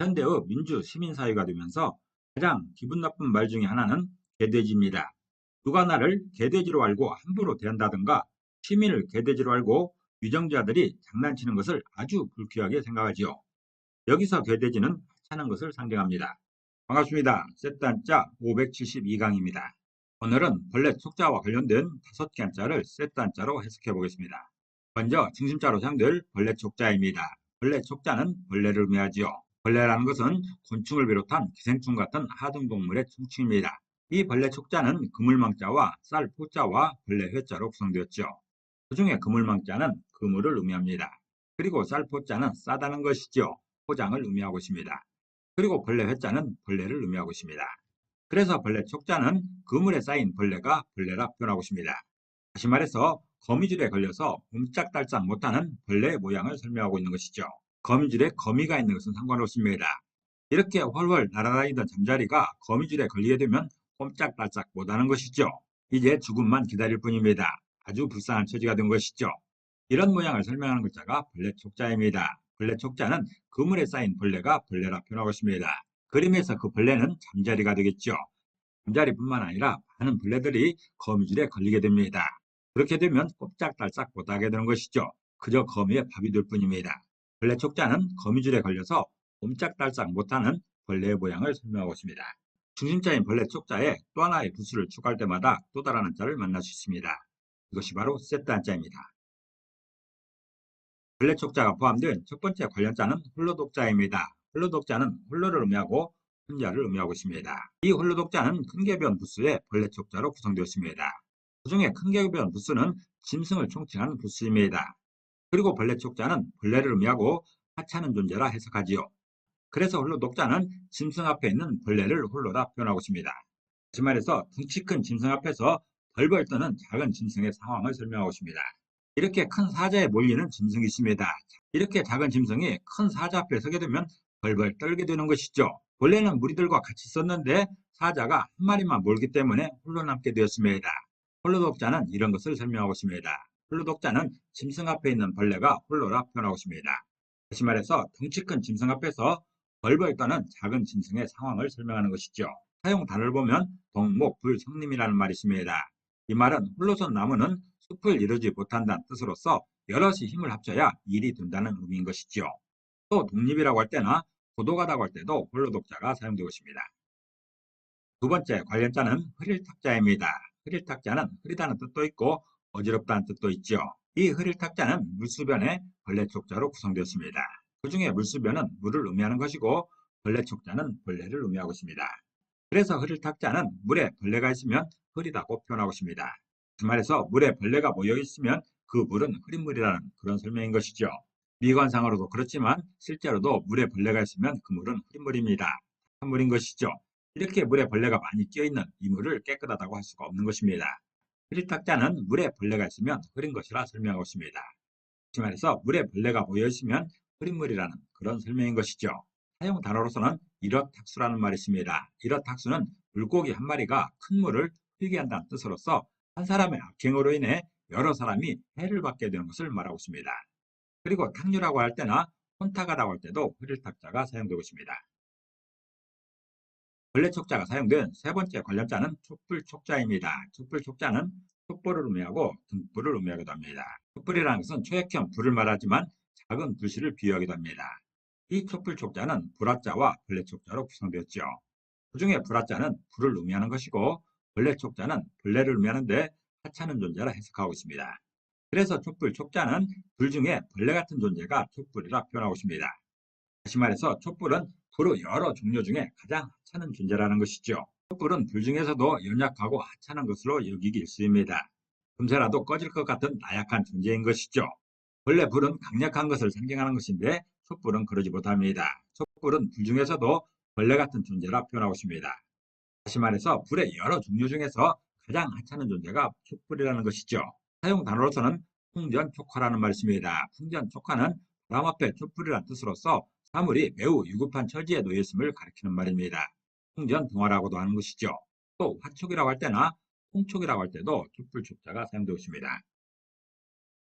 현대의 민주 시민사회가 되면서 가장 기분 나쁜 말 중에 하나는 개돼지입니다. 누가 나를 개돼지로 알고 함부로 대한다든가 시민을 개돼지로 알고 위정자들이 장난치는 것을 아주 불쾌하게 생각하지요. 여기서 개돼지는 하찮은 것을 상징합니다. 반갑습니다. 세트한자 572강입니다. 오늘은 벌레 촉자와 관련된 다섯 개 한자를 세트한자로 해석해 보겠습니다. 먼저 중심자로 사용될 벌레 촉자입니다. 벌레 촉자는 벌레를 의미하지요. 벌레라는 것은 곤충을 비롯한 기생충 같은 하등동물의 충칭입니다. 이 벌레 촉자는 그물망자와 쌀포자와 벌레 회자로 구성되었죠. 그 중에 그물망자는 그물을 의미합니다. 그리고 쌀포자는 싸다는 것이죠. 포장을 의미하고 있습니다. 그리고 벌레 회자는 벌레를 의미하고 있습니다. 그래서 벌레 촉자는 그물에 쌓인 벌레가 벌레라 표현하고 있습니다. 다시 말해서 거미줄에 걸려서 옴짝달싹 못하는 벌레의 모양을 설명하고 있는 것이죠. 거미줄에 거미가 있는 것은 상관없습니다. 이렇게 훨훨 날아다니던 잠자리가 거미줄에 걸리게 되면 꼼짝달싹 못하는 것이죠. 이제 죽음만 기다릴 뿐입니다. 아주 불쌍한 처지가 된 것이죠. 이런 모양을 설명하는 글자가 벌레 촉자입니다. 벌레 촉자는 그물에 쌓인 벌레가 벌레라 표현하고 있습니다. 그림에서 그 벌레는 잠자리가 되겠죠. 잠자리뿐만 아니라 많은 벌레들이 거미줄에 걸리게 됩니다. 그렇게 되면 꼼짝달싹 못하게 되는 것이죠. 그저 거미의 밥이 될 뿐입니다. 벌레 촉자는 거미줄에 걸려서 꼼짝달싹 못하는 벌레의 모양을 설명하고 있습니다. 중심자인 벌레 촉자에 또 하나의 부수를 추가할 때마다 또 다른 한자를 만날 수 있습니다. 이것이 바로 세트 한자입니다. 벌레 촉자가 포함된 첫 번째 관련자는 홀로독자입니다. 홀로독자는 홀로를 의미하고 혼자를 의미하고 있습니다. 이 홀로독자는 큰개변 부수의 벌레 촉자로 구성되었습니다. 그 중에 큰개변 부수는 짐승을 총칭하는 부수입니다. 그리고 벌레 촉자는 벌레를 의미하고 하찮은 존재라 해석하지요. 그래서 홀로 독자는 짐승 앞에 있는 벌레를 홀로다 표현하고 있습니다. 다시 말해서 덩치 큰 짐승 앞에서 벌벌 떠는 작은 짐승의 상황을 설명하고 있습니다. 이렇게 큰 사자에 몰리는 짐승이 있습니다. 이렇게 작은 짐승이 큰 사자 앞에 서게 되면 벌벌 떨게 되는 것이죠. 원래는 무리들과 같이 있었는데 사자가 한 마리만 몰기 때문에 홀로 남게 되었습니다. 홀로 독자는 이런 것을 설명하고 있습니다. 홀로 독자는 짐승 앞에 있는 벌레가 홀로라 표현하고 있습니다. 다시 말해서 덩치 큰 짐승 앞에서 벌벌 떠는 작은 짐승의 상황을 설명하는 것이죠. 사용 단어를 보면 동목, 불, 성림이라는 말이 있습니다. 이 말은 홀로선 나무는 숲을 이루지 못한다는 뜻으로서 여럿이 힘을 합쳐야 일이 된다는 의미인 것이죠. 또 독립이라고 할 때나 고도가다고 할 때도 홀로 독자가 사용되고 있습니다. 두 번째 관련자는 흐릴 탁자입니다. 흐릴 탁자는 흐리다는 뜻도 있고 어지럽다는 뜻도 있죠. 이 흐릴 탁자는 물수변의 벌레 촉자로 구성되었습니다. 그 중에 물수변은 물을 의미하는 것이고 벌레 촉자는 벌레를 의미하고 있습니다. 그래서 흐릴 탁자는 물에 벌레가 있으면 흐리다고 표현하고 있습니다. 그 말해서 물에 벌레가 모여 있으면 그 물은 흐린 물이라는 그런 설명인 것이죠. 미관상으로도 그렇지만 실제로도 물에 벌레가 있으면 그 물은 흐린 물입니다. 한 물인 것이죠. 이렇게 물에 벌레가 많이 끼어있는 이 물을 깨끗하다고 할 수가 없는 것입니다. 흐릴 탁자는 물에 벌레가 있으면 흐린 것이라 설명하고 있습니다. 그 말해서 물에 벌레가 모여 있으면 흐린물이라는 그런 설명인 것이죠. 사용 단어로서는 이렇탁수라는 말이 있습니다. 이렇탁수는 물고기 한 마리가 큰 물을 흘게 한다는 뜻으로서 한 사람의 악행으로 인해 여러 사람이 해를 받게 되는 것을 말하고 있습니다. 그리고 탁류라고 할 때나 혼탁하다고 할 때도 흐릴탁자가 사용되고 있습니다. 벌레 촉자가 사용된 세 번째 관련자는 촛불 촉자입니다. 촛불 촉자는 촛불을 의미하고 등불을 의미하기도 합니다. 촛불이라는 것은 초액형 불을 말하지만 작은 불씨를 비유하기도 합니다. 이 촛불 촉자는 불화자와 벌레 촉자로 구성되었죠. 그 중에 불화자는 불을 의미하는 것이고 벌레 촉자는 벌레를 의미하는데 하찮은 존재라 해석하고 있습니다. 그래서 촛불 촉자는 불 중에 벌레 같은 존재가 촛불이라 표현하고 있습니다. 다시 말해서 촛불은 불의 여러 종류 중에 가장 하찮은 존재라는 것이죠. 촛불은 불 중에서도 연약하고 하찮은 것으로 여기기 일쑤입니다. 금세라도 꺼질 것 같은 나약한 존재인 것이죠. 원래 불은 강력한 것을 상징하는 것인데 촛불은 그러지 못합니다. 촛불은 불 중에서도 벌레 같은 존재라 표현하고 있습니다. 다시 말해서 불의 여러 종류 중에서 가장 하찮은 존재가 촛불이라는 것이죠. 사용 단어로서는 풍전 촉화라는 말씀입니다. 풍전 촉화는 바람 앞에 촛불이라는 뜻으로서 사물이 매우 유급한 처지에 놓여 있음을 가리키는 말입니다. 풍전동화라고도 하는 것이죠. 또 화촉이라고 할 때나 홍촉이라고 할 때도 촛불 촉자가 사용되고 있습니다.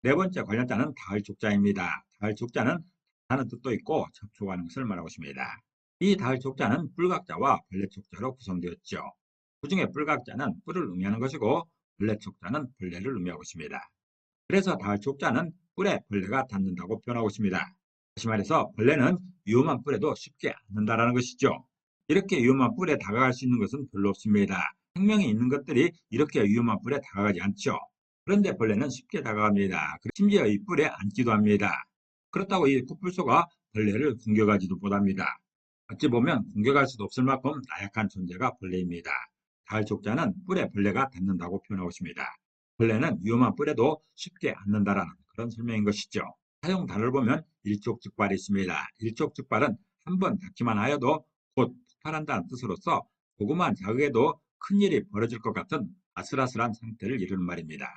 네 번째 관련자는 다을 족자입니다. 다을 족자는 하는 뜻도 있고 접촉하는 것을 말하고 있습니다. 이달 족자는 뿔각자와 벌레 족자로 구성되었죠. 그 중에 뿔각자는 뿔을 의미하는 것이고 벌레 족자는 벌레를 의미하고 있습니다. 그래서 달 족자는 뿔에 벌레가 닿는다고 표현하고 있습니다. 다시 말해서 벌레는 위험한 뿔에도 쉽게 앉는다라는 것이죠. 이렇게 위험한 뿔에 다가갈 수 있는 것은 별로 없습니다. 생명이 있는 것들이 이렇게 위험한 뿔에 다가가지 않죠. 그런데 벌레는 쉽게 다가갑니다. 심지어 이 뿔에 앉기도 합니다. 그렇다고 이 코뿔소가 벌레를 공격하지도 못합니다. 어찌 보면 공격할 수도 없을 만큼 나약한 존재가 벌레입니다. 가을 족자는 뿔에 벌레가 닿는다고 표현하고 있습니다. 벌레는 위험한 뿔에도 쉽게 앉는다라는 그런 설명인 것이죠. 사용 단어를 보면 일촉즉발이 있습니다. 일촉즉발은 한 번 닿기만 하여도 곧 폭발한다는 뜻으로서 조그만 자극에도 큰일이 벌어질 것 같은 아슬아슬한 상태를 이루는 말입니다.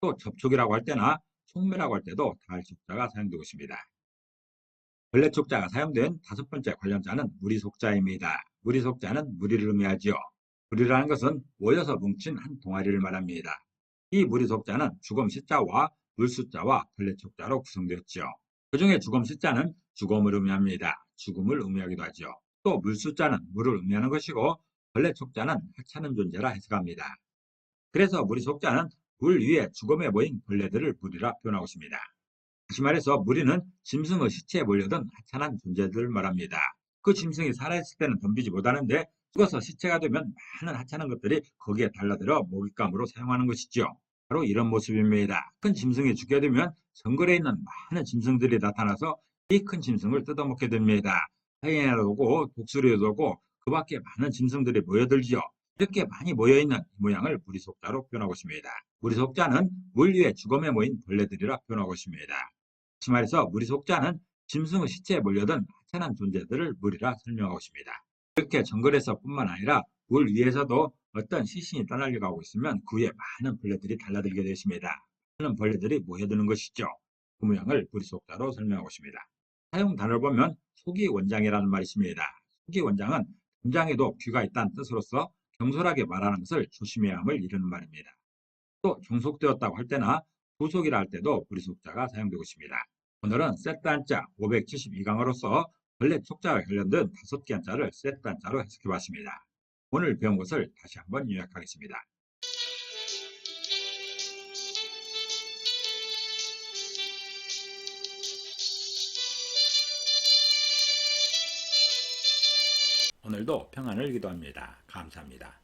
또 접촉이라고 할 때나 속매라고 할 때도 가을족자가 사용되고 있습니다. 벌레 촉자가 사용된 다섯 번째 관련자는 무리속자입니다. 무리속자는 무리를 의미하지요. 무리라는 것은 모여서 뭉친 한 동아리를 말합니다. 이 무리속자는 죽음 시자와 물숫자와 벌레 촉자로 구성되었죠. 그 중에 죽음 시자는 죽음을 의미합니다. 죽음을 의미하기도 하죠. 또 물 숫자는 물을 의미하는 것이고 벌레 촉자는 하찮은 존재라 해석합니다. 그래서 무리속자는 물 위에 죽음에 모인 벌레들을 무리라 표현하고 있습니다. 다시 말해서 무리는 짐승의 시체에 몰려든 하찮은 존재들을 말합니다. 그 짐승이 살아있을 때는 덤비지 못하는데 죽어서 시체가 되면 많은 하찮은 것들이 거기에 달라들어 먹잇감으로 사용하는 것이죠. 바로 이런 모습입니다. 큰 짐승이 죽게 되면 정글에 있는 많은 짐승들이 나타나서 이 큰 짐승을 뜯어먹게 됩니다. 하이에나도 오고 독수리도 오고 그 밖에 많은 짐승들이 모여들지요. 이렇게 많이 모여있는 이 모양을 무리속자로 표현하고 있습니다. 무리속자는 물 위에 죽음에 모인 벌레들이라 표현하고 있습니다. 다시 말해서 무리속자는 짐승의 시체에 몰려든 하찮은 존재들을 무리라 설명하고 있습니다. 이렇게 정글에서 뿐만 아니라 물 위에서도 어떤 시신이 떠날려가고 있으면 그 위에 많은 벌레들이 달라들게 되십니다. 많은 벌레들이 모여드는 것이죠. 그 모양을 무리속자로 설명하고 있습니다. 사용 단어를 보면 소기 원장이라는 말이 있습니다. 소기 원장은 등장에도 귀가 있다는 뜻으로서 경솔하게 말하는 것을 조심해야 함을 이르는 말입니다. 또 종속되었다고 할 때나 부속이라 할 때도 무리속자가 사용되고 있습니다. 오늘은 한자 572강으로서 벌레 촉자와 관련된 다섯 개 한자를 한자로 해석해 봤습니다. 오늘 배운 것을 다시 한번 요약하겠습니다. 오늘도 평안을 기도합니다. 감사합니다.